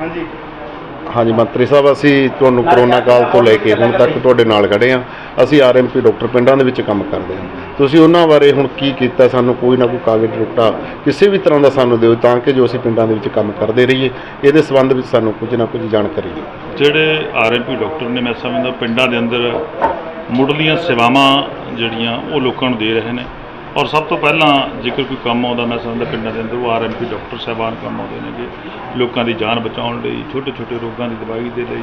ਹਾਂਜੀ। ਹਾਂਜੀ ਮੰਤਰੀ ਸਾਹਿਬ ਅਸੀਂ ਤੁਹਾਨੂੰ ਕਰੋਨਾ ਕਾਲ ਤੋਂ ਲੈ ਕੇ ਹੁਣ ਤੱਕ ਤੁਹਾਡੇ ਨਾਲ ਖੜੇ ਆ ਅਸੀਂ ਆਰਐਮਪੀ ਡਾਕਟਰ ਪਿੰਡਾਂ ਦੇ ਵਿੱਚ ਕੰਮ ਕਰਦੇ ਹਾਂ। ਤੁਸੀਂ ਉਹਨਾਂ ਬਾਰੇ ਹੁਣ ਕੀ ਕੀਤਾ? ਸਾਨੂੰ ਕੋਈ ਨਾ ਕੋਈ ਕਾਗਜ਼ ਟੁਕੜਾ ਕਿਸੇ ਵੀ ਤਰ੍ਹਾਂ ਦਾ ਸਾਨੂੰ ਦਿਓ ਤਾਂ ਕਿ ਜੋ ਅਸੀਂ ਪਿੰਡਾਂ ਦੇ ਵਿੱਚ ਕੰਮ ਕਰਦੇ ਰਹੀਏ। ਇਹਦੇ ਸੰਬੰਧ ਵਿੱਚ ਸਾਨੂੰ ਕੁਝ ਨਾ ਕੁਝ ਜਾਣਕਾਰੀ ਦਿਓ। ਜਿਹੜੇ ਆਰਐਮਪੀ ਡਾਕਟਰ ਨੇ ਮੈਂ ਸਮਝਦਾ ਪਿੰਡਾਂ ਦੇ ਅੰਦਰ ਮੁੱਢਲੀਆਂ ਸੇਵਾਵਾਂ ਜਿਹੜੀਆਂ ਉਹ ਲੋਕਾਂ ਨੂੰ ਦੇ ਰਹੇ ਨੇ। ਔਰ ਸਭ ਤੋਂ ਪਹਿਲਾਂ ਜੇਕਰ ਕੋਈ ਕੰਮ ਆਉਂਦਾ, ਮੈਂ ਸਮਝਦਾ ਪਿੰਡਾਂ ਦੇ ਅੰਦਰ ਉਹ ਆਰਐਮਪੀ ਡਾਕਟਰ ਸਾਹਿਬਾਨ ਕੰਮ ਆਉਂਦੇ ਨੇਗੇ। ਲੋਕਾਂ ਦੀ ਜਾਨ ਬਚਾਉਣ ਲਈ ਛੋਟੇ ਛੋਟੇ ਰੋਗਾਂ ਦੀ ਦਵਾਈ ਦੇ ਲਈ,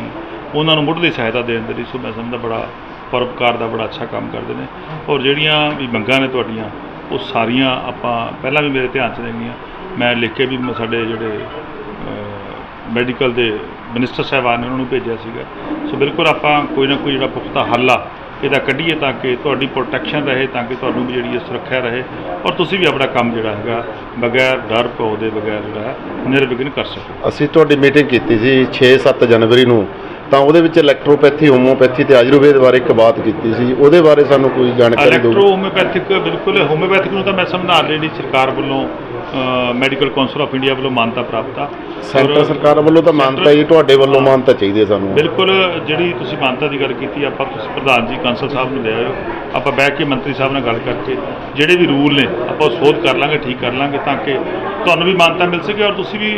ਉਹਨਾਂ ਨੂੰ ਮੁੱਢਲੀ ਸਹਾਇਤਾ ਦੇਣ ਦੇ ਲਈ, ਸੋ ਮੈਂ ਸਮਝਦਾ ਬੜਾ ਪਰਉਪਕਾਰ ਦਾ, ਬੜਾ ਅੱਛਾ ਕੰਮ ਕਰਦੇ ਨੇ। ਔਰ ਜਿਹੜੀਆਂ ਵੀ ਮੰਗਾਂ ਨੇ ਤੁਹਾਡੀਆਂ, ਉਹ ਸਾਰੀਆਂ ਆਪਾਂ ਪਹਿਲਾਂ ਵੀ ਮੇਰੇ ਧਿਆਨ 'ਚ ਰਹਿੰਗੀਆਂ ਮੈਂ ਲਿਖ ਕੇ ਵੀ ਮ- ਸਾਡੇ ਜਿਹੜੇ ਮੈਡੀਕਲ ਦੇ ਮਿਨਿਸਟਰ ਸਾਹਿਬਾਨ ਨੇ, ਉਹਨਾਂ ਨੂੰ ਭੇਜਿਆ ਸੀਗਾ। ਸੋ ਬਿਲਕੁਲ ਆਪਾਂ ਕੋਈ ਨਾ ਕੋਈ ਜਿਹੜਾ ਪੁਖਤਾ ਹੱਲ ਆ ਇਹਦਾ ਕੱਢੀਏ ਤਾਂ ਕਿ ਤੁਹਾਡੀ ਪ੍ਰੋਟੈਕਸ਼ਨ ਰਹੇ ਤਾਂ ਕਿ ਤੁਹਾਨੂੰ ਵੀ ਜਿਹੜੀ ਹੈ ਸੁਰੱਖਿਆ ਰਹੇ। ਔਰ ਤੁਸੀਂ ਵੀ ਆਪਣਾ ਕੰਮ ਜਿਹੜਾ ਹੈਗਾ ਬਗੈਰ ਡਰ ਭੌ ਦੇ ਬਗੈਰ ਜਿਹੜਾ ਨਿਰਵਿਘਨ ਕਰ ਸਕੋ। ਅਸੀਂ ਤੁਹਾਡੀ ਮੀਟਿੰਗ ਕੀਤੀ ਸੀ 6-7 ਜਨਵਰੀ ਨੂੰ। ਤਾਂ ਉਹਦੇ ਵਿੱਚ ਇਲੈਕਟ੍ਰੋਪੈਥੀ ਹੋਮੋਪੈਥੀ ਤੇ ਆਯੁਰਵੇਦ ਬਾਰੇ ਇੱਕ ਬਾਤ ਕੀਤੀ ਸੀ। ਉਹਦੇ ਬਾਰੇ ਸਾਨੂੰ ਕੋਈ ਜਾਣਕਾਰੀ ਇਲੈਕਟ੍ਰੋ ਦਿਓ। ਹੋਮਿਓਪੈਥਿਕ ਬਿਲਕੁਲ ਹੋਮਿਓਪੈਥਿਕ ਨੂੰ ਤਾਂ ਮੈਂ ਸਮਝਾ ਜਿਹੜੀ ਸਰਕਾਰ ਵੱਲੋਂ। ਮੈਡੀਕਲ ਕੌਂਸਲ ਆਫ ਇੰਡੀਆ ਵੱਲੋਂ ਮਾਨਤਾ ਪ੍ਰਾਪਤ ਆ। ਸੈਂਟਰ ਸਰਕਾਰ ਵੱਲੋਂ ਤਾਂ ਮਾਨਤਾ ਜੀ ਤੁਹਾਡੇ ਵੱਲੋਂ ਮਾਨਤਾ ਚਾਹੀਦੀ ਹੈ ਸਾਨੂੰ। ਬਿਲਕੁਲ ਜਿਹੜੀ ਤੁਸੀਂ ਮਾਨਤਾ ਦੀ ਗੱਲ ਕੀਤੀ ਆਪਾਂ ਤੁਸੀਂ ਪ੍ਰਧਾਨ ਜੀ ਕਾਂਸਲ ਸਾਹਿਬ ਨੂੰ ਲੈ ਆਇਓ ਆਪਾਂ ਬੈਠ ਕੇ ਮੰਤਰੀ ਸਾਹਿਬ ਨਾਲ ਗੱਲ ਕਰਕੇ ਜਿਹੜੇ ਵੀ ਰੂਲ ਨੇ ਆਪਾਂ ਸੋਧ ਕਰ ਲਾਂਗੇ ਠੀਕ ਕਰ ਲਾਂਗੇ ਤਾਂ ਕਿ ਤੁਹਾਨੂੰ ਵੀ ਮਾਨਤਾ ਮਿਲ ਸਕੇ ਔਰ ਤੁਸੀਂ ਵੀ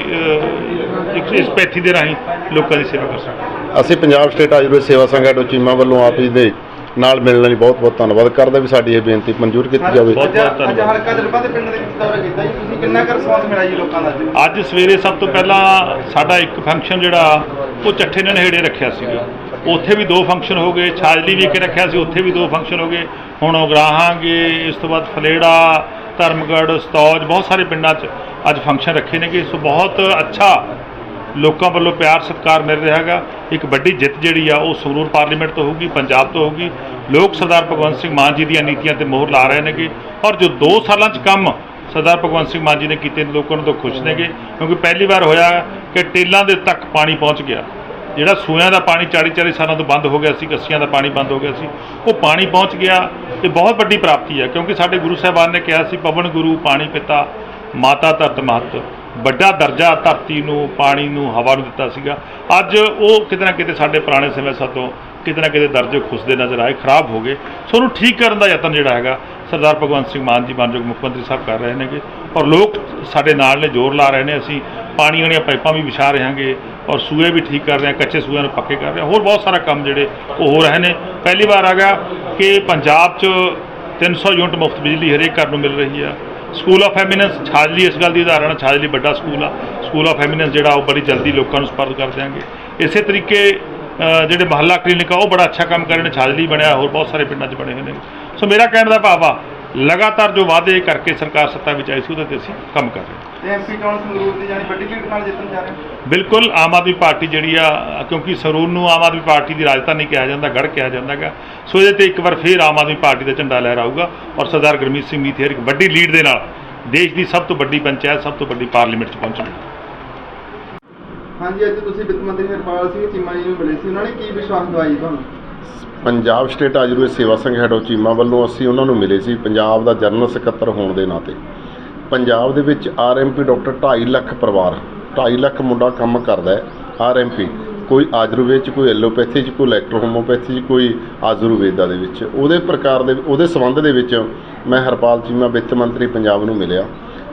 ਇਸ ਪੈਥੀ ਦੇ ਰਾਹੀਂ ਲੋਕਾਂ ਦੀ ਸੇਵਾ ਕਰ ਸਕੋ ਅਸੀਂ ਪੰਜਾਬ ਸਟੇਟ ਆਯੁਰਵੇਦ ਸੇਵਾ ਸੰਘ ਚੀਮਾ ਵੱਲੋਂ ਆਪ ਜੀ ਦੇ ਨਾਲ ਮਿਲਣ ਲਈ ਬਹੁਤ ਬਹੁਤ ਧੰਨਵਾਦ ਕਰਦਾ ਵੀ ਸਾਡੀ ਇਹ ਬੇਨਤੀ ਮਨਜ਼ੂਰ ਕੀਤੀ ਜਾਵੇ। ਬਹੁਤ- ਅੱਜ ਅੱਜ ਹਲਕਾ ਦਰਬਾ ਦੇ ਪਿੰਡ ਦੇ ਵਿੱਚ ਦੌਰਾ ਕੀਤਾ ਜੀ। ਤੁਸੀਂ ਕਿੰਨਾ ਕੁ ਰਿਸਪਾਂਸ ਮਿਲਿਆ ਜੀ ਲੋਕਾਂ ਦਾ? ਅੱਜ ਅੱਜ ਸਵੇਰੇ ਸਭ ਤੋਂ ਪਹਿਲਾਂ ਸਾਡਾ ਇੱਕ ਫੰਕਸ਼ਨ ਜਿਹੜਾ ਉਹ ਚੱਠੇ ਨਨਹੇੜੇ ਰੱਖਿਆ ਸੀਗਾ। ਉੱਥੇ ਵੀ ਦੋ ਫੰਕਸ਼ਨ ਹੋ ਗਏ ਛਾਜਲੀ ਵੀ ਇੱਕ ਰੱਖਿਆ ਸੀ ਉੱਥੇ ਵੀ ਦੋ ਫੰਕਸ਼ਨ ਹੋ ਗਏ। ਹੁਣ ਉਗਰਾਹਾਂਗੇ ਇਸ ਤੋਂ ਬਾਅਦ ਫਲੇੜਾ ਧਰਮਗੜ੍ਹ ਸਤੌਜ ਬਹੁਤ ਸਾਰੇ ਪਿੰਡਾਂ 'ਚ ਅੱਜ ਫੰਕਸ਼ਨ ਰੱਖੇ ਨੇਗੇ। ਸੋ ਬਹੁਤ ਅੱਛਾ ਲੋਕਾਂ ਵੱਲੋਂ ਪਿਆਰ ਸਤਿਕਾਰ ਮਿਲ ਰਿਹਾ ਹੈਗਾ। ਇੱਕ ਵੱਡੀ ਜਿੱਤ ਜਿਹੜੀ ਆ, ਉਹ ਸੰਗਰੂਰ ਪਾਰਲੀਮੈਂਟ ਤੋਂ ਹੋਊਗੀ, ਪੰਜਾਬ ਤੋਂ ਹੋਊਗੀ। ਲੋਕ ਸਰਦਾਰ ਭਗਵੰਤ ਸਿੰਘ ਮਾਨ ਜੀ ਦੀਆਂ ਨੀਤੀਆਂ ਤੇ ਮੋਹਰ ਲਾ ਰਹੇ ਨੇਗੇ। ਔਰ ਜੋ 2 ਸਾਲਾਂ 'ਚ ਕੰਮ ਸਰਦਾਰ ਭਗਵੰਤ ਸਿੰਘ ਮਾਨ ਜੀ ਨੇ ਕੀਤੇ ਲੋਕਾਂ ਨੂੰ ਤਾਂ ਖੁਸ਼ ਨੇਗੇ। ਕਿਉਂਕਿ ਪਹਿਲੀ ਵਾਰ ਹੋਇਆ ਕਿ ਟੇਲਾਂ ਦੇ ਤੱਕ ਪਾਣੀ ਪਹੁੰਚ ਗਿਆ। ਜਿਹੜਾ ਸੂਇਆਂ ਦਾ ਪਾਣੀ 40 40 ਸਾਲਾਂ ਤੋਂ ਬੰਦ ਹੋ ਗਿਆ ਸੀ, ਕੱਸੀਆਂ ਦਾ ਪਾਣੀ ਬੰਦ ਹੋ ਗਿਆ ਸੀ, ਉਹ ਪਾਣੀ ਪਹੁੰਚ ਗਿਆ। ਇਹ ਬਹੁਤ ਵੱਡੀ ਪ੍ਰਾਪਤੀ ਹੈ ਕਿਉਂਕਿ ਸਾਡੇ ਗੁਰੂ ਸਾਹਿਬਾਨ ਨੇ ਕਿਹਾ ਸੀ, ਪਵਨ ਗੁਰੂ ਪਾਣੀ ਪਿਤਾ, ਮਾਤਾ ਧਰਤ ਮਹਤ। ਵੱਡਾ ਦਰਜਾ ਧਰਤੀ ਨੂੰ, ਪਾਣੀ ਨੂੰ, ਹਵਾ ਨੂੰ ਦਿੱਤਾ ਸੀਗਾ। ਅੱਜ ਉਹ ਕਿਤੇ ਨਾ ਕਿਤੇ ਸਾਡੇ ਪੁਰਾਣੇ ਸਮੇਂ ਸਾਤੋਂ ਕਿਤੇ ਨਾ ਕਿਤੇ ਦਰਜੇ ਖੁਸਦੇ ਨਜ਼ਰ ਆਏ, ਖਰਾਬ ਹੋ ਗਏ। ਸੋ ਉਹਨੂੰ ਠੀਕ ਕਰਨ ਦਾ ਯਤਨ ਜਿਹੜਾ ਹੈਗਾ, ਸਰਦਾਰ ਭਗਵੰਤ ਸਿੰਘ ਮਾਨ ਜੀ ਮਾਨਯੋਗ ਮੁੱਖ ਮੰਤਰੀ ਸਾਹਿਬ ਕਰ ਰਹੇ ਨੇਗੇ। ਔਰ ਲੋਕ ਸਾਡੇ ਨਾਲ ਨੇ, ਜ਼ੋਰ ਲਾ ਰਹੇ ਨੇ, ਅਸੀਂ ਪਾਣੀ ਵਾਲੀਆਂ ਪਾਈਪਾਂ ਵੀ ਵਿਛਾ ਰਹੇ ਹਾਂਗੇ ਔਰ ਸੂਏ ਵੀ ਠੀਕ ਕਰ ਰਹੇ ਹਾਂ, ਕੱਚੇ ਸੂਏ ਨੂੰ ਪੱਕੇ ਕਰ ਰਹੇ ਹਾਂ। ਹੋਰ ਬਹੁਤ ਸਾਰਾ ਕੰਮ ਜਿਹੜੇ ਉਹ ਹੋ ਰਹੇ ਨੇ। ਪਹਿਲੀ ਵਾਰ ਆ ਗਿਆ ਕਿ ਪੰਜਾਬ 'ਚ 300 ਯੂਨਿਟ ਮੁਫਤ ਬਿਜਲੀ ਹਰੇਕ ਘਰ ਨੂੰ ਮਿਲ ਰਹੀ ਆ। ਸਕੂਲ ਆਫ ਐਮੀਨੈਂਸ ਛਾਜਲੀ ਇਸ ਗੱਲ ਦੀ ਉਦਾਹਰਣ ਹੈ ਛਾਜਲੀ ਵੱਡਾ ਸਕੂਲ ਆ। ਸਕੂਲ ਆਫ ਐਮੀਨੈਂਸ ਜਿਹੜਾ ਉਹ ਬੜੀ ਜਲਦੀ ਲੋਕਾਂ ਨੂੰ ਸਪਰਦ ਕਰ ਦਿਆਂਗੇ। ਇਸੇ ਤਰੀਕੇ ਜਿਹੜੇ ਮਹੱਲਾ ਕਲੀਨਿਕ ਆ, ਉਹ ਬੜਾ ਅੱਛਾ ਕੰਮ ਕਰ ਰਹੇ ਨੇ। ਛਾਜਲੀ ਬਣਿਆ, ਹੋਰ ਬਹੁਤ ਸਾਰੇ ਪਿੰਡਾਂ 'ਚ ਬਣੇ ਹੋਏ ਨੇ। ਸੋ ਮੇਰਾ ਕਹਿਣ ਦਾ ਭਾਵ ਆ ਲਗਾਤਾਰ ਜੋ ਵਾਅਦੇ ਕਰਕੇ ਸਰਕਾਰ ਸੱਤਾ ਵਿੱਚ ਆਈ ਸੀ ਉਹਦੇ ਤੇ ਅਸੀਂ ਕੰਮ ਕਰ ਰਹੇ ਹਾਂ। ਤੇ ਐਮਪੀ ਚੋਣ ਸੰਗਰੂਰ ਦੀ ਜਾਨੀ ਵੱਡੀ ਲੀਡ ਨਾਲ ਜਿੱਤਣ ਜਾ ਰਹੇ ਹੋ? ਬਿਲਕੁਲ ਆਮ ਆਦਮੀ ਪਾਰਟੀ ਜਿਹੜੀ ਆ ਕਿਉਂਕਿ ਸਰੂਰ ਨੂੰ ਆਮ ਆਦਮੀ ਪਾਰਟੀ ਦੀ ਰਾਜਧਾਨੀ ਕਿਹਾ ਜਾਂਦਾ ਗੜ ਕਿਹਾ ਜਾਂਦਾਗਾ ਸੋ ਇਹਦੇ ਤੇ ਇੱਕ ਵਾਰ ਫੇਰ ਆਮ ਆਦਮੀ ਪਾਰਟੀ ਦਾ ਝੰਡਾ ਲਹਿਰਾਊਗਾ ਔਰ ਸਰਦਾਰ ਗੁਰਮੀਤ ਸਿੰਘ ਮੀਥੇਰ ਇੱਕ ਵੱਡੀ ਲੀਡ ਦੇ ਨਾਲ ਦੇਸ਼ ਦੀ ਸਭ ਤੋਂ ਵੱਡੀ ਪੰਚਾਇਤ ਸਭ ਤੋਂ ਵੱਡੀ ਪਾਰਲੀਮੈਂਟ 'ਚ ਪਹੁੰਚਣਗੇ। ਹਾਂਜੀ ਅੱਜ ਤੁਸੀਂ ਵਿੱਤ ਮੰਤਰੀ ਹਰਪਾਲ ਸਿੰਘ ਚੀਮਾ ਜੀ ਨੂੰ ਮਿਲੇ ਸੀ। ਉਹਨਾਂ ਨੇ ਕੀ ਵਿਸ਼ਵਾਸ ਦਵਾਈ ਤੁਹਾਨੂੰ? ਪੰਜਾਬ ਸਟੇਟ ਆਯੁਰਵੇਦ ਸੇਵਾ ਸੰਘ ਹੈਡੋ ਚੀਮਾ ਵੱਲੋਂ ਅਸੀਂ ਉਹਨਾਂ ਨੂੰ ਮਿਲੇ ਸੀ, ਪੰਜਾਬ ਦਾ ਜਨਰਲ ਸਕੱਤਰ ਹੋਣ ਦੇ ਨਾਤੇ। ਪੰਜਾਬ ਦੇ ਵਿੱਚ ਆਰਐਮਪੀ ਡਾਕਟਰ 2.5 ਲੱਖ ਪਰਿਵਾਰ 2.5 ਲੱਖ ਮੁੰਡਾ ਕੰਮ ਕਰਦਾ ਹੈ, ਆਰਐਮਪੀ। ਕੋਈ ਆਯੁਰਵੇਦ ਚ, ਕੋਈ ਐਲੋਪੈਥੀ ਚ, ਕੋਈ ਇਲੈਕਟ੍ਰੋਹੋਮੋਪੈਥੀ ਚ, ਕੋਈ ਆਯੁਰਵੇਦਾ ਦੇ ਵਿੱਚ। ਉਹਦੇ ਪ੍ਰਕਾਰ ਦੇ, ਉਹਦੇ ਸੰਬੰਧ ਦੇ ਵਿੱਚ ਮੈਂ ਹਰਪਾਲ ਚੀਮਾ ਵਿੱਤ ਮੰਤਰੀ ਪੰਜਾਬ ਨੂੰ ਮਿਲਿਆ।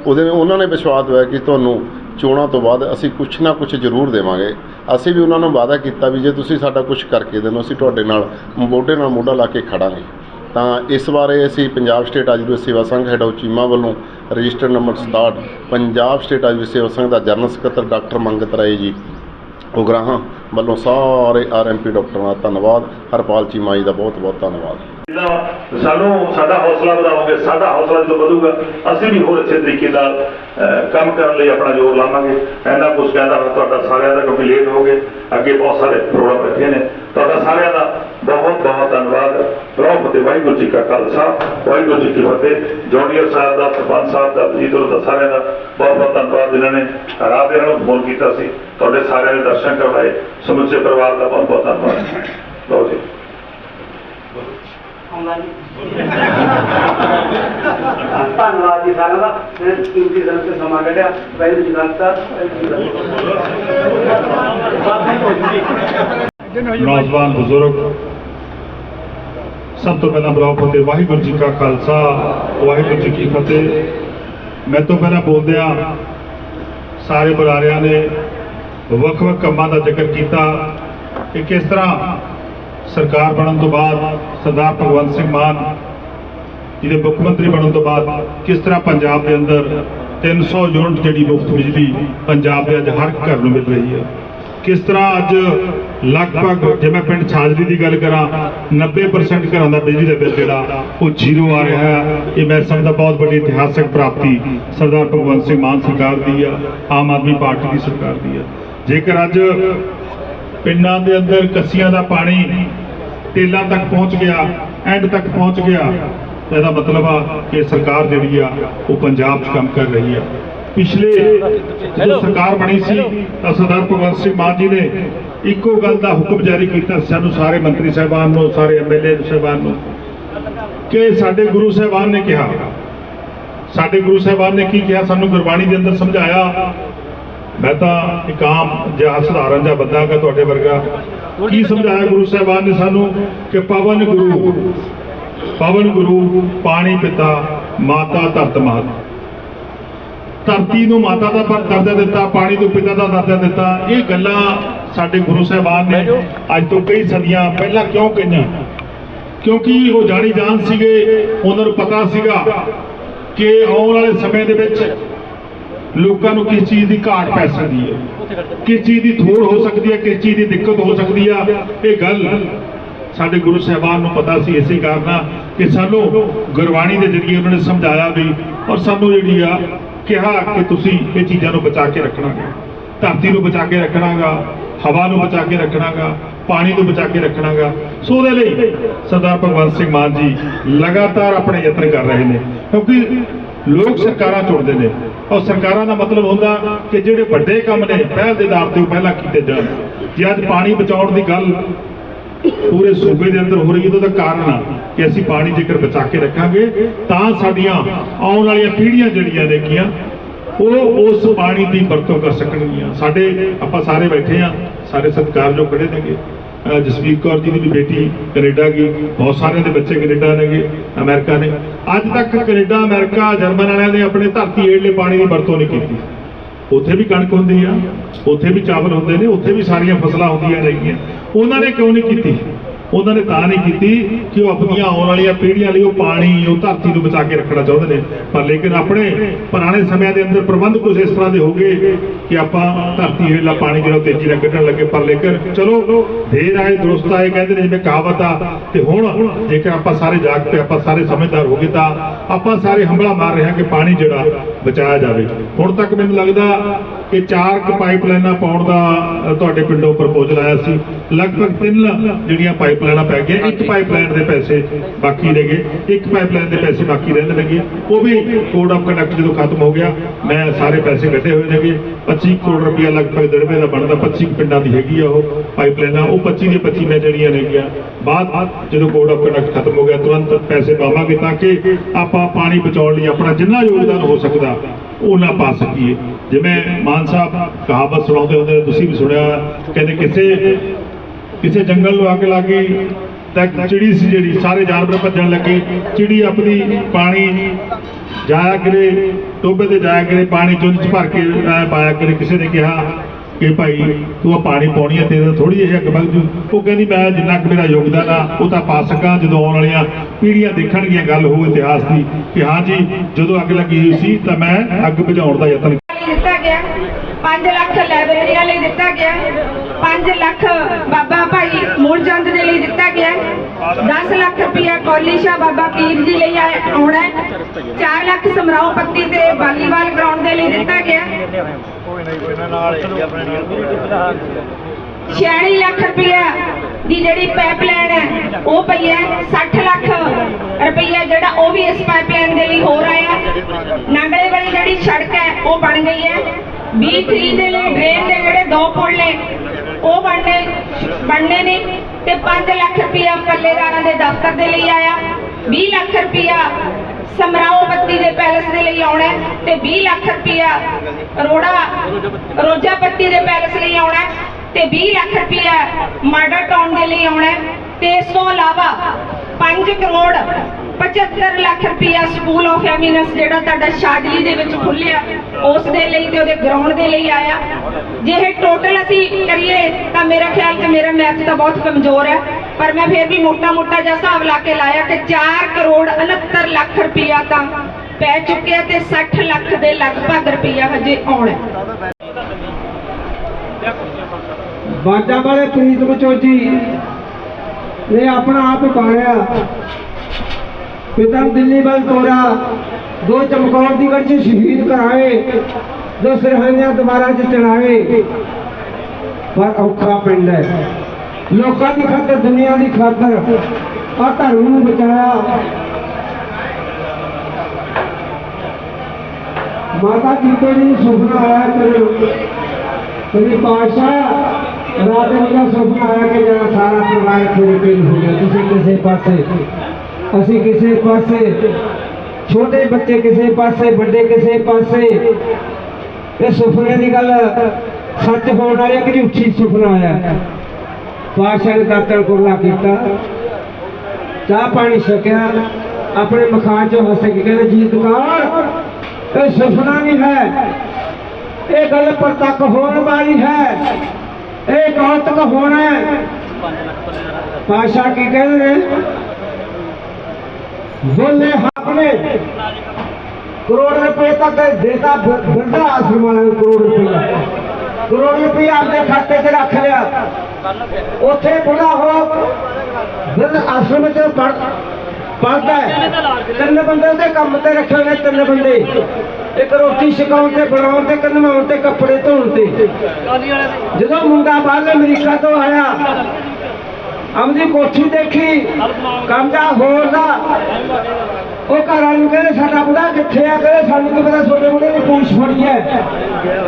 ਉਹਦੇ ਉਹਨਾਂ ਨੇ ਵਿਸ਼ਵਾਸ ਦਵਾਇਆ ਕਿ ਤੁਹਾਨੂੰ ਚੋਣਾਂ ਤੋਂ ਬਾਅਦ ਅਸੀਂ ਕੁਛ ਨਾ ਕੁਛ ਜ਼ਰੂਰ ਦੇਵਾਂਗੇ। ਅਸੀਂ ਵੀ ਉਹਨਾਂ ਨੂੰ ਵਾਅਦਾ ਕੀਤਾ ਵੀ ਜੇ ਤੁਸੀਂ ਸਾਡਾ ਕੁਝ ਕਰਕੇ ਦੇਣਾ, ਅਸੀਂ ਤੁਹਾਡੇ ਨਾਲ ਮੋਢੇ ਨਾਲ ਮੋਢਾ ਲਾ ਕੇ ਖੜਾਂਗੇ। ਤਾਂ ਇਸ ਬਾਰੇ ਅਸੀਂ ਪੰਜਾਬ ਸਟੇਟ ਆਯੁਰਵੇਦ ਸੇਵਾ ਸੰਘ ਹੈਡ ਚੀਮਾ ਵੱਲੋਂ register number 67 Punjab state Ayurved Seva Sangh ਦਾ ਜਨਰਲ ਸਕੱਤਰ ਡਾਕਟਰ ਮੰਗਤ ਰਾਏ ਜੀ ਉਗਰਾਹਾਂ ਵੱਲੋਂ ਸਾਰੇ ਆਰਐਮਪੀ ਡਾਕਟਰਾਂ ਦਾ ਧੰਨਵਾਦ। ਹਰਪਾਲ ਚੀਮਾ ਜੀ ਦਾ ਬਹੁਤ ਬਹੁਤ ਧੰਨਵਾਦ। ਸਾਨੂੰ ਸਾਡਾ ਹੌਸਲਾ ਵਧਾਓਗੇ ਸਾਡਾ ਹੌਸਲਾ ਜਦੋਂ ਵਧੂਗਾ, ਅਸੀਂ ਵੀ ਹੋਰ ਅੱਛੇ ਤਰੀਕੇ ਨਾਲ ਕੰਮ ਕਰਨ ਲਈ ਆਪਣਾ ਜ਼ੋਰ ਲਾਵਾਂਗੇ। ਇੰਨਾ ਕੁਝ ਕਹਿੰਦਾ ਮੈਂ ਤੁਹਾਡਾ ਸਾਰਿਆਂ ਦਾ ਕਿਉਂਕਿ ਲੇਟ ਹੋ ਗਏ। ਅੱਗੇ ਬਹੁਤ ਸਾਰੇ ਪ੍ਰੋਗਰਾਮ ਰੱਖੇ ਨੇ। ਤੁਹਾਡਾ ਸਾਰਿਆਂ ਦਾ ਬਹੁਤ ਬਹੁਤ ਧੰਨਵਾਦ। ਪ੍ਰਭੂ ਤੇ ਵਾਹਿਗੁਰੂ ਜੀ ਕਾ ਖਾਲਸਾ, ਵਾਹਿਗੁਰੂ ਜੀ ਕੀ ਫਤਿਹ। ਜੋੜੀਆ ਸਾਹਿਬ ਦਾ, ਸਰਪੰਚ ਸਾਹਿਬ ਦਾ, ਜੀ ਦਾ ਸਾਰਿਆਂ ਦਾ ਬਹੁਤ ਬਹੁਤ ਧੰਨਵਾਦ ਜਿਨ੍ਹਾਂ ਨੇ ਰਾਤ ਇਹਨਾਂ ਨੂੰ ਫੋਨ ਕੀਤਾ ਸੀ। ਤੁਹਾਡੇ ਸਾਰਿਆਂ ਦੇ ਦਰਸ਼ਨ ਕਰਵਾਏ। ਸਮੁੱਚੇ ਪਰਿਵਾਰ ਦਾ ਬਹੁਤ ਬਹੁਤ ਧੰਨਵਾਦ। ਲਓ ਜੀ। ਧੰਨਵਾਦ ਜੀ ਸਾਰਿਆਂ ਦਾ। ਮੈਂ ਕੀਮਤੀ ਸਮੇਂ ਤੇ ਸਮਾਂ ਕੱਢਿਆ। ਵਾਹਿਗੁਰੂ ਜੀ ਕਾ ਖਾਲਸਾ ਵਾਹਿਗੁਰੂ ਜੀ ਕੀ ਫਤਿਹ। ਨੌਜਵਾਨ ਬਜ਼ੁਰਗ ਸਭ ਤੋਂ ਪਹਿਲਾਂ ਬਲਾਉ ਫਤਿਹ ਵਾਹਿਗੁਰੂ ਜੀ ਕਾ ਖਾਲਸਾ ਵਾਹਿਗੁਰੂ ਜੀ ਕੀ ਫਤਿਹ। ਮੈਂ ਤੋਂ ਪਹਿਲਾਂ ਬੋਲਦਿਆਂ ਸਾਰੇ ਬੁਲਾਰਿਆਂ ਨੇ ਵੱਖ-ਵੱਖ ਕੰਮਾਂ ਦਾ ਜ਼ਿਕਰ ਕੀਤਾ ਕਿ ਕਿਸ ਤਰ੍ਹਾਂ ਸਰਕਾਰ ਬਣਨ ਤੋਂ ਬਾਅਦ ਸਰਦਾਰ ਭਗਵੰਤ ਸਿੰਘ ਮਾਨ ਜਿਹਦੇ ਮੁੱਖ ਮੰਤਰੀ ਬਣਨ ਤੋਂ ਬਾਅਦ ਕਿਸ ਤਰ੍ਹਾਂ ਪੰਜਾਬ ਦੇ ਅੰਦਰ 300 ਯੂਨਿਟ ਜਿਹੜੀ ਮੁਫਤ ਬਿਜਲੀ ਪੰਜਾਬ ਦੇ ਅੱਜ ਹਰ ਘਰ ਨੂੰ ਮਿਲ ਰਹੀ ਹੈ? ਕਿਸ ਤਰ੍ਹਾਂ ਅੱਜ ਲਗਭਗ ਜੇ ਮੈਂ ਪਿੰਡ ਛਾਜਲੀ ਦੀ ਗੱਲ ਕਰਾਂ 90% ਘਰਾਂ ਦਾ ਬਿਜਲੀ ਦਾ ਬਿੱਲ ਜਿਹੜਾ ਉਹ ਜ਼ੀਰੋ ਆ ਰਿਹਾ ਹੈ। ਇਹ ਮੈਂ ਸਮਝਦਾ ਬਹੁਤ ਵੱਡੀ ਇਤਿਹਾਸਕ ਪ੍ਰਾਪਤੀ ਸਰਦਾਰ ਭਗਵੰਤ ਸਿੰਘ ਮਾਨ ਸਰਕਾਰ ਦੀ ਆ, ਆਮ ਆਦਮੀ ਪਾਰਟੀ ਦੀ ਸਰਕਾਰ ਦੀ ਆ। ਜੇਕਰ ਅੱਜ ਪਿੰਡਾਂ ਦੇ ਅੰਦਰ ਕੱਸੀਆਂ ਦਾ ਪਾਣੀ ਟੇਲਾਂ ਤੱਕ ਪਹੁੰਚ ਗਿਆ ਐਂਡ ਤੱਕ ਪਹੁੰਚ ਗਿਆ। ਇਹਦਾ ਮਤਲਬ ਆ ਕਿ ਸਰਕਾਰ ਜਿਹੜੀ ਆ ਉਹ ਪੰਜਾਬ 'ਚ ਕੰਮ ਕਰ ਰਹੀ ਆ। ਪਿਛਲੇ ਜਦੋਂ ਸਰਕਾਰ ਬਣੀ ਸੀ ਤਾਂ ਸਰਦਾਰ ਭਗਵੰਤ ਸਿੰਘ ਮਾਨ ਜੀ ਨੇ ਇੱਕੋ ਗੱਲ ਦਾ ਹੁਕਮ ਜਾਰੀ ਕੀਤਾ ਸਾਨੂੰ ਸਾਰੇ ਮੰਤਰੀ ਸਾਹਿਬਾਨ ਨੂੰ ਸਾਰੇ ਐਮਐਲਏ ਸਾਹਿਬਾਨ ਨੂੰ ਕਿ ਸਾਡੇ ਗੁਰੂ ਸਾਹਿਬਾਨ ਨੇ ਕਿਹਾ। ਸਾਡੇ ਗੁਰੂ ਸਾਹਿਬਾਨ ਨੇ ਕੀ ਕਿਹਾ? ਸਾਨੂੰ ਗੁਰਬਾਣੀ ਦੇ ਅੰਦਰ ਸਮਝਾਇਆ ਮੈਂ ਤਾਂ ਇੱਕ ਆਮ ਜਿਹਾ ਸਧਾਰਨ ਜਿਹਾ ਬੰਦਾ ਹਾਂ ਤੁਹਾਡੇ ਵਰਗਾ। ਕੀ ਸਮਝਾਇਆ ਗੁਰੂ ਸਾਹਿਬਾਨ ਨੇ ਸਾਨੂੰ ਕਿ ਪਵਨ ਗੁਰੂ ਪਵਨ ਗੁਰੂ ਪਾਣੀ ਪਿਤਾ, ਮਾਤਾ ਧਰਤ ਮਾਤ ਧਰਤੀ ਨੂੰ ਮਾਤਾ ਦਾ ਪਰ ਦਰਜਾ ਦਿੱਤਾ, ਪਾਣੀ ਨੂੰ ਪਿਤਾ ਦਾ ਦਰਜਾ ਦਿੱਤਾ। ਇਹ ਗੱਲਾਂ ਸਾਡੇ ਗੁਰੂ ਸਾਹਿਬਾਨ ਨੇ ਅੱਜ ਤੋਂ ਕਈ ਸਦੀਆਂ ਪਹਿਲਾਂ ਕਿਉਂ ਕਹੀਆਂ? ਕਿਉਂਕਿ ਉਹ ਜਾਣੀ ਜਾਣ ਸੀਗੇ, ਉਹਨਾਂ ਨੂੰ ਪਤਾ ਸੀਗਾ ਕਿ ਆਉਣ ਵਾਲੇ ਸਮੇਂ ਦੇ ਵਿੱਚ ਲੋਕਾਂ ਨੂੰ ਕਿਸ ਚੀਜ਼ ਦੀ ਘਾਟ ਪੈ ਸਕਦੀ ਹੈ? ਕਿਸ ਚੀਜ਼ ਦੀ ਥੋੜ ਹੋ ਸਕਦੀ ਹੈ? ਕਿਸ ਚੀਜ਼ ਦੀ ਦਿੱਕਤ ਹੋ ਸਕਦੀ ਆ? ਇਹ ਗੱਲ ਸਾਡੇ ਗੁਰੂ ਸਾਹਿਬਾਨ ਨੂੰ ਪਤਾ ਸੀ ਇਸੇ ਕਾਰਨ ਕਿ ਸਾਨੂੰ ਗੁਰਬਾਣੀ ਦੇ ਜ਼ਰੀਏ ਉਹਨਾਂ ਨੇ ਸਮਝਾਇਆ ਵੀ ਔਰ ਸਾਨੂੰ ਜਿਹੜੀ ਆ ਕਿਹਾ ਕਿ ਤੁਸੀਂ ਇਹ ਚੀਜ਼ਾਂ ਨੂੰ ਬਚਾ ਕੇ ਰੱਖਣਾ ਰੱਖਣਾਗਾ। ਧਰਤੀ ਨੂੰ ਬਚਾ ਕੇ ਰੱਖਣਾਗਾ, ਹਵਾ ਨੂੰ ਬਚਾ ਕੇ ਰੱਖਣਾਗਾ, ਪਾਣੀ ਨੂੰ ਬਚਾ ਕੇ ਰੱਖਣਾਗਾ। ਸੋ ਉਹਦੇ ਲਈ ਸਰਦਾਰ ਭਗਵੰਤ ਸਿੰਘ ਮਾਨ ਜੀ ਲਗਾਤਾਰ ਆਪਣੇ ਯਤਨ ਕਰ ਰਹੇ ਨੇ। ਕਿਉਂਕਿ ਲੋਕ ਸਰਕਾਰਾਂ ਚੁਣਦੇ ਨੇ। ਔਰ ਸਰਕਾਰਾਂ ਦਾ ਮਤਲਬ ਹੁੰਦਾ ਕਿ ਜਿਹੜੇ ਵੱਡੇ ਕੰਮ ਨੇ, ਪਹਿਲ ਦੇ ਆਧਾਰ ਤੇ ਉਹ ਪਹਿਲਾਂ ਕੀਤੇ ਜਾਣ। ਜੇ ਅੱਜ ਪਾਣੀ ਬਚਾਉਣ ਦੀ ਗੱਲ ਪੂਰੇ ਸੂਬੇ ਦੇ ਅੰਦਰ ਹੋ ਰਹੀ ਹੈ, ਤਾਂ ਕਾਰਨ ਆ ਕਿ ਅਸੀਂ ਪਾਣੀ ਜੇਕਰ ਬਚਾ ਕੇ ਰੱਖਾਂਗੇ, ਤਾਂ ਸਾਡੀਆਂ ਆਉਣ ਵਾਲੀਆਂ ਪੀੜ੍ਹੀਆਂ ਜਿਹੜੀਆਂ ਨੇਗੀਆਂ ਉਹ ਉਸ ਪਾਣੀ ਦੀ ਵਰਤੋਂ ਕਰ ਸਕਣਗੀਆਂ। ਸਾਡੇ ਆਪਾਂ ਸਾਰੇ ਬੈਠੇ ਆ ਸਾਰੇ ਸਤਿਕਾਰਯੋਗ ਖੜੇ ਨੇਗੇ। ਜਸਵੀਰ ਕੌਰ ਜੀ ਦੀ ਵੀ ਬੇਟੀ ਕੈਨੇਡਾ ਗਈ। ਬਹੁਤ ਸਾਰਿਆਂ ਦੇ ਬੱਚੇ ਕੈਨੇਡਾ ਨੇਗੇ ਅਮਰੀਕਾ ਨੇ। ਅੱਜ ਤੱਕ ਕੈਨੇਡਾ, ਅਮਰੀਕਾ, ਜਰਮਨ ਵਾਲਿਆਂ ਨੇ ਆਪਣੇ ਧਰਤੀ ਏੜਲੇ ਪਾਣੀ ਦੀ ਵਰਤੋਂ ਨਹੀਂ ਕੀਤੀ। ਉੱਥੇ ਵੀ ਕਣਕ ਹੁੰਦੀ ਆ, ਉੱਥੇ ਵੀ ਚਾਵਲ ਹੁੰਦੇ ਨੇ, ਉੱਥੇ ਵੀ ਸਾਰੀਆਂ ਫਸਲਾਂ ਹੁੰਦੀਆਂ ਨੇਗੀਆਂ ਉਹਨਾਂ ਨੇ ਕਿਉਂ ਨਹੀਂ ਕੀਤੀ? ਉਹਨਾਂ ਨੇ ਤਾਂ ਨਹੀਂ ਕੀਤੀ ਕਿ ਉਹ ਆਪਣੀਆਂ ਆਉਣ ਵਾਲੀਆਂ ਪੀੜ੍ਹੀਆਂ ਲਈ ਉਹ ਪਾਣੀ, ਉਹ ਧਰਤੀ ਨੂੰ ਬਚਾ ਕੇ ਰੱਖਣਾ ਚਾਹੁੰਦੇ ਨੇ। ਪਰ ਲੇਕਿਨ ਆਪਣੇ ਪੁਰਾਣੇ ਸਮਿਆਂ ਦੇ ਅੰਦਰ ਪ੍ਰਬੰਧ ਕੁਝ ਇਸ ਤਰ੍ਹਾਂ ਦੇ ਹੋ ਗਏ ਕਿ ਆਪਾਂ ਧਰਤੀ ਹੇਠਲਾ ਪਾਣੀ ਜਿਹੜਾ ਤੇਜ਼ੀ ਨਾਲ ਕੱਢਣ ਲੱਗੇ। ਪਰ ਲੇਕਿਨ ਚਲੋ, ਦੇਰ ਆਏ, ਦਰੁਸਤ ਆਏ, ਕਹਿੰਦੇ ਨੇ ਜਿਵੇਂ ਕਹਾਵਤ ਆ, ਤੇ ਹੁਣ ਜੇਕਰ ਆਪਾਂ ਸਾਰੇ ਜਾਗ ਤੇ ਆਪਾਂ ਸਾਰੇ ਸਮਝਦਾਰ ਹੋ ਗਏ ਤਾਂ ਆਪਾਂ ਸਾਰੇ ਹੰਬਲਾ ਮਾਰ ਰਹੇ ਹਾਂ ਕਿ ਪਾਣੀ ਜਿਹੜਾ ਬਚਾਇਆ ਜਾਵੇ। ਹੁਣ ਤੱਕ ਮੈਨੂੰ ਲੱਗਦਾ ਕਿ ਚਾਰ ਕ ਪਾਈਪਲਾਈਨਾਂ ਪਾਉਣ ਦਾ ਤੁਹਾਡੇ ਪਿੰਡੋਂ ਪ੍ਰਪੋਜ਼ਲ ਆਇਆ ਸੀ। ਲਗਭਗ ਤਿੰਨ ਜਿਹੜੀਆਂ ਪਾਈਪ ਪਾਈਪਲਾਈਨਾਂ ਪੈ ਗਈਆਂ ਇੱਕ ਪਾਈਪਲਾਈਨ ਦੇ ਪੈਸੇ ਬਾਕੀ ਰਹਿ ਗਏ ਇੱਕ ਪਾਈਪਲਾਈਨ ਦੇ ਪੈਸੇ ਬਾਕੀ ਰਹਿੰਦੇ ਨੇਗੇ ਉਹ ਵੀ ਕੋਡ ਆਫ ਕੰਡਕਟ ਜਦੋਂ ਖਤਮ ਹੋ ਗਿਆ ਮੈਂ ਸਾਰੇ ਪੈਸੇ ਕੱਢੇ ਹੋਏ ਨੇਗੇ 25 ਕਰੋੜ ਰੁਪਇਆ ਲਗਭਗ ਦੜਵੇ ਦਾ ਬਣਦਾ 25 ਕੁ ਪਿੰਡਾਂ ਦੀ ਹੈਗੀ ਆ ਉਹ ਪਾਈਪਲਾਈਨਾਂ ਉਹ 25 ਦੀਆਂ 25 ਮੈਂ ਜਿਹੜੀਆਂ ਨੇਗੀਆਂ। ਬਾਅਦ ਜਦੋਂ ਕੋਡ ਆਫ ਕੰਡਕਟ ਖਤਮ ਹੋ ਗਿਆ ਤੁਰੰਤ ਪੈਸੇ ਪਾਵਾਂਗੇ ਤਾਂ ਕਿ ਆਪਾਂ ਪਾਣੀ ਬਚਾਉਣ ਲਈ ਆਪਣਾ ਜਿੰਨਾ ਯੋਗਦਾਨ ਹੋ ਸਕਦਾ ਉਹ ਨਾ ਪਾ ਸਕੀਏ। ਜਿਵੇਂ ਮਾਨ ਸਾਹਿਬ ਕਹਾਵਤ ਸੁਣਾਉਂਦੇ ਹੁੰਦੇ ਤੁਸੀਂ ਵੀ ਸੁਣਿਆ ਕਹਿੰਦੇ ਕਿਸੇ ਕਿਸੇ ਜੰਗਲ ਨੂੰ ਅੱਗ ਲੱਗੀ ਤਾਂ ਚਿੜੀ ਸੀ ਜਿਹੜੀ, ਸਾਰੇ ਜਾਨਵਰ ਭੱਜਣ ਲੱਗੇ। ਚਿੜੀ ਆਪਣੀ ਪਾਣੀ ਜਾਇਆ ਕਰੇ ਟੋਬੇ ਤੇ ਜਾਇਆ ਕਰੇ, ਪਾਣੀ ਚੁੰਝ ਚ ਭਰ ਕੇ ਪਾਇਆ ਕਰੇ। ਕਿਸੇ ਨੇ ਕਿਹਾ ਕਿ ਭਾਈ, ਤੂੰ ਆ ਪਾਣੀ ਪਾਉਣੀ ਹੈ ਤੇਰੇ ਥੋੜੀ ਜਿਹੀ ਅੱਗ ਬਲ ਜੂ। ਉਹ ਕਹਿੰਦੀ, ਮੈਂ ਜਿੰਨਾ ਕੁ ਮੇਰਾ ਯੋਗਦਾਨ ਆ, ਉਹ ਤਾਂ ਪਾ ਸਕਾਂ ਜਦੋਂ ਆਉਣ ਵਾਲੀਆਂ ਪੀੜ੍ਹੀਆਂ ਦੇਖਣਗੀਆਂ ਗੱਲ ਹੋ ਇਤਿਹਾਸ ਦੀ, ਕਿ ਹਾਂ ਜੀ, ਜਦੋਂ ਅੱਗ ਲੱਗੀ ਹੋਈ ਸੀ, ਤਾਂ ਮੈਂ ਅੱਗ ਬੁਝਾਉਣ ਦਾ ਯਤਨ ਦਿੱਤਾ ਗਿਆ। 5 ਲੱਖ ਲਾਇਬ੍ਰੇਰੀਆਂ ਲਈ ਦਿੱਤਾ ਗਿਆ। 5 ਲੱਖ ਬਾਬਾ ਭਾਈ ਮੂਲਚੰਦ ਦੇ ਲਈ ਦਿੱਤਾ ਗਿਆ 10 ਲੱਖ ਰੁਪਇਆ ਕੌਲੀ ਬਾਬਾ ਪੀਰ ਜੀ ਲਈ ਆਉਣਾ 4 ਲੱਖ ਸਮਰਾਓ ਪੱਤੀ ਤੇ ਵਾਲੀਬਾਲ ਗਰਾਊਂਡ ਦੇ ਲਈ ਦਿੱਤਾ ਗਿਆ 46 ਲੱਖ ਰੁਪਇਆ ਦੀ ਜਿਹੜੀ ਪਾਈਪਲਾਈਨ ਹੈ, ਉਹ ਪਈ ਹੈ। 60 ਲੱਖ ਰੁਪਇਆ ਜਿਹੜਾ ਉਹ ਵੀ ਇਸ ਪਾਈਪਲਾਈਨ ਦੇ ਲਈ ਹੋ ਰਿਹਾ ਹੈ। ਨਾਗਲੇ ਵਾਲੀ ਜਿਹੜੀ ਸੜਕ ਹੈ, ਉਹ ਬਣ ਗਈ ਹੈ। 23 ਦੇ ਲਈ ਡਰੇਨ ਦੇ ਜਿਹੜੇ ਦੋ ਪੁਲ ਨੇ ਉਹ ਬਣਨੇ ਬਣਨੇ ਨੇ ਤੇ 5 ਲੱਖ ਰੁਪਇਆ ਪੱਲੇਦਾਰਾਂ ਦੇ ਦਫ਼ਤਰ ਦੇ ਲਈ ਆਇਆ। 20 ਲੱਖ ਰੁਪਇਆ ਸਮਰਾਓ ਬੱਤੀ ਦੇ ਪੈਲਸ ਦੇ ਲਈ ਆਉਣਾ ਤੇ 20 ਲੱਖ ਰੁਪਇਆ ਰੋੜਾ, ਰੋਜਾ ਪੱਤੀ ਦੇ ਪੈਲਸ ਲਈ ਆਉਣਾ ਤੇ 20 ਲੱਖ ਰੁਪਇਆ ਮਾਡਾ ਟਾਊਨ ਦੇ ਲਈ ਆਉਣਾ ਤੇ ਇਸ ਤੋਂ ਇਲਾਵਾ 5 ਕਰੋੜ 75 ਲੱਖ ਰੁਪਇਆ ਸਕੂਲ ਆਫ ਐਮੀਨੈਂਸ ਜਿਹੜਾ ਤੁਹਾਡਾ ਸ਼ਾਦਲੀ ਦੇ ਵਿੱਚ ਖੁੱਲਿਆ, ਉਸ ਦੇ ਲਈ ਤੇ ਉਹਦੇ ਗਰਾਊਂਡ ਦੇ ਲਈ ਆਇਆ। ਜੇ ਇਹ ਟੋਟਲ ਅਸੀਂ ਕਰੀਏ, ਤਾਂ ਮੇਰਾ ਖਿਆਲ ਕਿ ਮੇਰਾ ਮੈਥ ਤਾਂ ਬਹੁਤ ਕਮਜ਼ੋਰ ਹੈ, ਪਰ ਮੈਂ ਫਿਰ ਵੀ ਮੋਟਾ-ਮੋਟਾ ਜਿਹਾ ਹਿਸਾਬ ਲਾ ਕੇ ਲਾਇਆ ਕਿ 4 ਕਰੋੜ 69 ਲੱਖ ਰੁਪਇਆ ਤਾਂ ਪੈ ਚੁੱਕਿਆ ਤੇ 60 ਲੱਖ ਦੇ ਲਗਭਗ ਰੁਪਇਆ ਹਜੇ ਆਉਣਾ ਹੈ। ਵਾਲੇ ਪ੍ਰੀਤ ਬਚੋਜੀ ਨੇ ਆਪਣਾ ਆਪ ਪਾਇਆ ਪਿਤਾ ਦਿੱਲੀ ਵੱਲ ਤੋਰਾ ਦੋ ਚਮਕੌਰ ਦੀ ਗੜ੍ਹ ਸ਼ਹੀਦ ਕਰਾਏ ਦੋ ਸਰਹੰਦੀਆਂ ਦੁਬਾਰਾ ਚ ਪਰ ਔਖਾ ਪਿੰਡ ਹੈ। ਲੋਕਾਂ ਦੀ ਖਾਤਰ, ਦੁਨੀਆ ਦੀ ਖਾਤਰ ਆ ਧਰਮ ਨੂੰ ਬਚਾਇਆ। ਮਾਤਾ ਜੀਤੋ ਜੀ ਨੂੰ ਸੁਪਨਾ ਆਇਆ ਕਿ ਸ੍ਰੀ ਪਾਤਸ਼ਾਹ, ਰਾਤ ਨੂੰ ਦਾ ਸੁਪਨਾ ਆਇਆ ਕਿ ਜਿਹੜਾ ਸਾਰਾ ਪਰਿਵਾਰ ਤੇਰੇ ਪਿੰਡ ਹੋ ਗਿਆ। ਤੁਸੀਂ ਕਿਸੇ ਪਾਸੇ ਅਸੀਂ ਕਿਸੇ ਪਾਸੇ, ਛੋਟੇ ਬੱਚੇ ਕਿਸੇ ਪਾਸੇ, ਵੱਡੇ ਕਿਸੇ ਪਾਸੇ, ਇਹ ਸੁਪਨੇ ਦੀ ਗੱਲ ਸੱਚ ਹੋਣ ਵਾਲੀ ਕਿ ਝੂਠੀ ਸੁਪਨਾ ਆਇਆ ਪਾਤਸ਼ਾਹ ਨੇ ਦਾਤਰ ਕੁਰਲਾ ਕੀਤਾ। ਚਾਹ ਪਾਣੀ ਛਕਿਆ, ਆਪਣੇ ਮਖਾਨ ਚੋਂ ਹੱਸ ਕੇ ਕਹਿੰਦੇ, ਜੀ, ਦੁਕਾਨ, ਇਹ ਸੁਪਨਾ ਨਹੀਂ ਹੈ। ਇਹ ਗੱਲ ਪ੍ਰਤੱਖ ਹੋਣ ਵਾਲੀ ਹੈ। ਇਹ ਕੌਤਕ ਹੋਣਾ ਹੈ। ਪਾਸ਼ਾ ਕੀ ਕਹਿੰਦੇ ਨੇ? ਬੋਲੇ ਆਪਣੇ ਕਰੋੜ ਰੁਪਏ ਤੱਕ ਦੇਤਾ ਬਿਰਧਾ ਆਸ਼ਰਮ ਵਾਲਿਆਂ ਨੂੰ ਕਰੋੜ ਰੁਪਏ ਕਰੋੜ ਰੁਪਏ ਆਪਣੇ ਖਾਤੇ 'ਚ ਰੱਖ ਲਿਆ। ਉੱਥੇ ਬੁੜਾ ਹੋ ਬਿਰਧ ਆਸ਼ਰਮ ਪੜਦਾ ਤਿੰਨ ਬੰਦੇ ਉਹਦੇ ਕੰਮ ਤੇ ਰੱਖੇ ਨੇ, ਤਿੰਨ ਬੰਦੇ। ਇੱਕ ਰੋਟੀ ਛਕਾਉਣ ਤੇ, ਬਣਾਉਣ ਤੇ, ਕਨਵਾਉਣ ਤੇ, ਕੱਪੜੇ ਧੋਣ ਤੇ। ਜਦੋਂ ਮੁੰਡਾ ਬਾਹਰ ਅਮਰੀਕਾ ਤੋਂ ਆਇਆ ਆਪਣੀ ਕੋਠੀ ਦੇਖੀ ਕਮਰਾ ਹੋਰ ਦਾ ਉਹ ਘਰ ਵਾਲੇ ਨੂੰ ਕਹਿੰਦੇ ਸਾਡਾ ਬੁੜਾ ਕਿੱਥੇ ਆ ਕਹਿੰਦੇ ਸਾਨੂੰ ਕੀ ਪਤਾ ਛੋਟੇ ਬੁੜੇ ਦੀ ਪੂਛ ਫੜੀ ਹੈ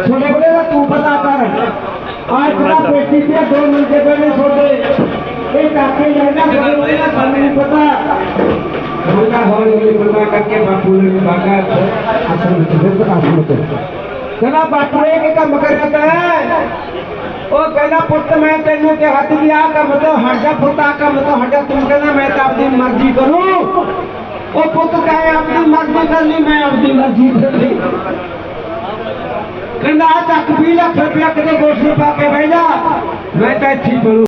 ਛੋਟੇ ਬੁੜੇ ਦਾ ਤੂੰ ਪਤਾ ਕਰ ਆਹ ਜਿਹੜਾ ਪੇਟੀ ਤੇ ਦੋ ਮੰਜੇ ਪਏ ਨੇ ਛੋਟੇ ਇਹ ਕਾਕੇ ਜਾਂਦਾ ਛੋਟੇ ਬੁੜੇ ਦਾ ਸਾਨੂੰ ਨਹੀਂ ਪਤਾ ਮੁੰਡਾ ਹੌਲੀ ਹੌਲੀ ਬੰਦਾ ਕਰਕੇ ਬਾਪੂ ਕਹਿੰਦਾ ਬਾਪੂ ਇਹ ਕੀ ਕੰਮ ਕਰਿਆ ਤੈਂ ਉਹ ਕਹਿੰਦਾ, ਪੁੱਤ, ਮੈਂ ਤੈਨੂੰ ਕਿਹਾ ਸੀ ਵੀ ਆਹ ਕੰਮ ਤੋਂ ਹਟ ਪੁੱਤ ਆ ਕੰਮ ਤੋਂ ਹਟ ਤੂੰ ਕਹਿੰਦਾ, ਮੈਂ ਤਾਂ ਆਪਣੀ ਮਰਜ਼ੀ ਕਰੂੰ। ਉਹ ਪੁੱਤ ਕਹੇ, ਆਪਣੀ ਮਰਜ਼ੀ ਕਰ ਲਈ, ਮੈਂ ਆਪਣੀ ਮਰਜ਼ੀ ਕਰ ਲਈ। ਕਹਿੰਦਾ ਤੱਕ ਚੱਕ 20 ਲੱਖ ਰੁਪਇਆ ਕਿਤੇ ਗੋਸ਼ੀ ਪਾ ਕੇ ਬਹਿ ਜਾ, ਮੈਂ ਤਾਂ ਇੱਥੇ ਬੋਲੂ